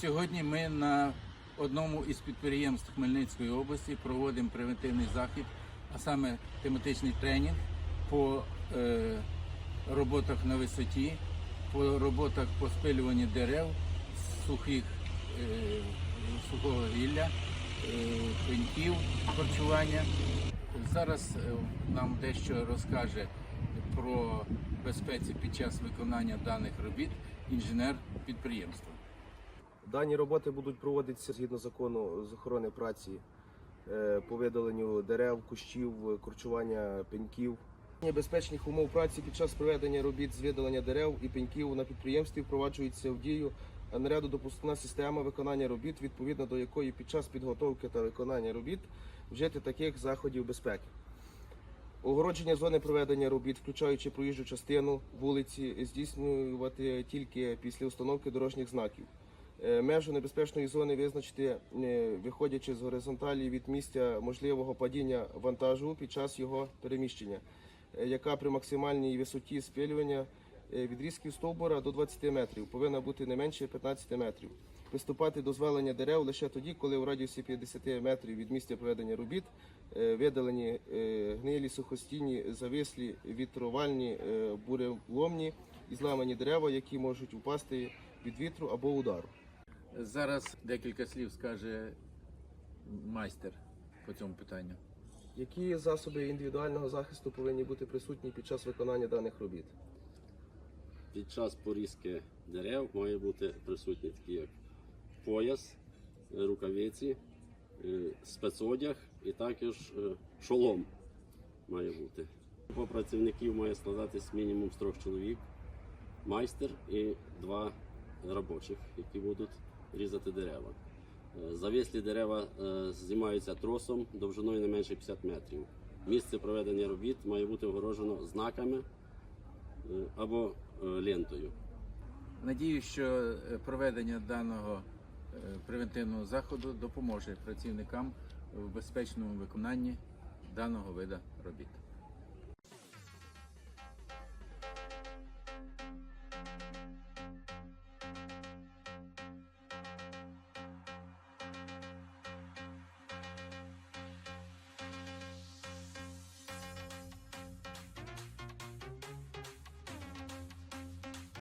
Сьогодні ми на одному із підприємств Хмельницької області проводимо превентивний захід, а саме тематичний тренінг по е, роботах на висоті, по роботах по спилюванні дерев, сухих, е, сухого гілля, е, пеньків, харчування. Зараз е, нам дещо розкаже про безпеці під час виконання даних робіт інженер підприємства. Дані роботи будуть проводитися згідно закону з охорони праці е, по видаленню дерев, кущів, корчування пеньків. Безпечних умов праці під час проведення робіт з видалення дерев і пеньків на підприємстві впроваджується в дію наряду допускна система виконання робіт, відповідно до якої під час підготовки та виконання робіт вжити таких заходів безпеки. Огородження зони проведення робіт, включаючи проїжджу частину вулиці, здійснювати тільки після установки дорожніх знаків. Е, Межу небезпечної зони визначити, е, виходячи з горизонталі від місця можливого падіння вантажу під час його переміщення, е, яка при максимальній висоті спилювання відрізків стовбура до 20 метрів повинна бути не менше 15 метрів. Приступати до звалення дерев лише тоді, коли у радіусі 50 метрів від місця проведення робіт видалені гнилі, сухостійні, завислі, вітровальні, е, буреломні і зламані дерева, які можуть упасти від вітру або удару. Зараз декілька слів скаже майстер по цьому питанню. Які засоби індивідуального захисту повинні бути присутні під час виконання даних робіт? Під час порізки дерев має бути присутні такі як пояс, е, рукавиці, е, спецодяг і також е, шолом має бути. По працівників має складатись мінімум з трьох чоловік, майстер і два робочих, які будуть різати дерева. Е, Завіслі дерева е, знімаються тросом довжиною не менше 50 метрів. Місце проведення робіт має бути огорожено знаками е, або лентою. Надію, що проведення даного превентивного заходу допоможе працівникам в безпечному виконанні даного вида робіт.